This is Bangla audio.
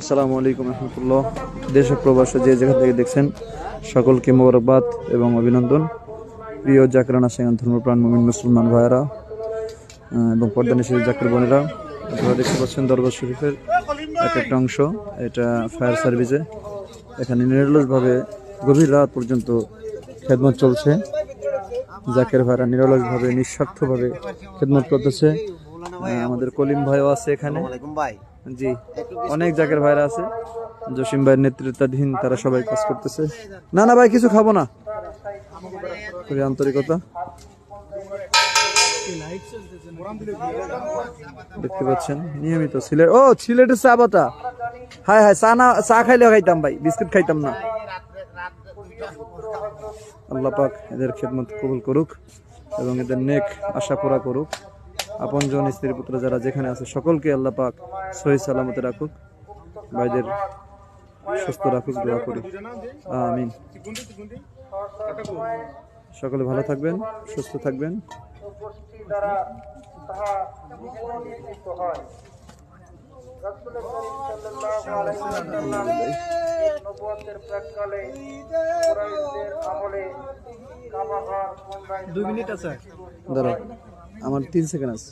আসসালামু আলাইকুম রহমতুল্লাহ। দেশ প্রবাসে যে যেখান থেকে দেখছেন, সকলকে মোবারকবাদ এবং অভিনন্দন। প্রিয় জাকরানা সেখান ধর্মপ্রাণ মুমিন মুসলমান ভাইয়েরা এবং এবং পর্দানিশীল জাকির বোনেরা, আপনারা দেখতে পাচ্ছেন দরবার শরীফের এক একটা অংশ। এটা ফায়ার সার্ভিসে। এখানে নিরলসভাবে গভীর রাত পর্যন্ত খেদমত চলছে। জাকের ভাইরা নিরলসভাবে, নিঃস্বার্থভাবে খেদমত করতেছে। আমাদের কলিম ভাইও আছে এখানে। ভাই জি, অনেক জায়গার ভাইরা আছে। জসিম ভাইয়ের নেতৃত্বাধীন তারা সবাই কাজ করতেছে। না না ভাই, কিছু খাব না। খুবই আন্তরিকতা। দেখতে পাচ্ছেন, নিয়মিত সিলেট ও, সিলেটের চা বাতা হায় হায় চা না চা খাইলে খাইতাম ভাই, বিস্কুট খাইতাম না। আল্লাহ পাক এদের খেদমত কবুল করুক এবং এদের নেক আশা পুরা করুক। আপনজন স্ত্রী পুত্র যারা যেখানে আছে সকলকে আল্লাহ পাক সহি সালামতে রাখুক। ভাইদের সুস্থ রাখুক দোয়া করি আমিন। সকলে ভালো থাকবেন সুস্থ থাকবেন। দুই মিনিট আছে। দাঁড়াও। আমার তিন সেকেন্ড আছে।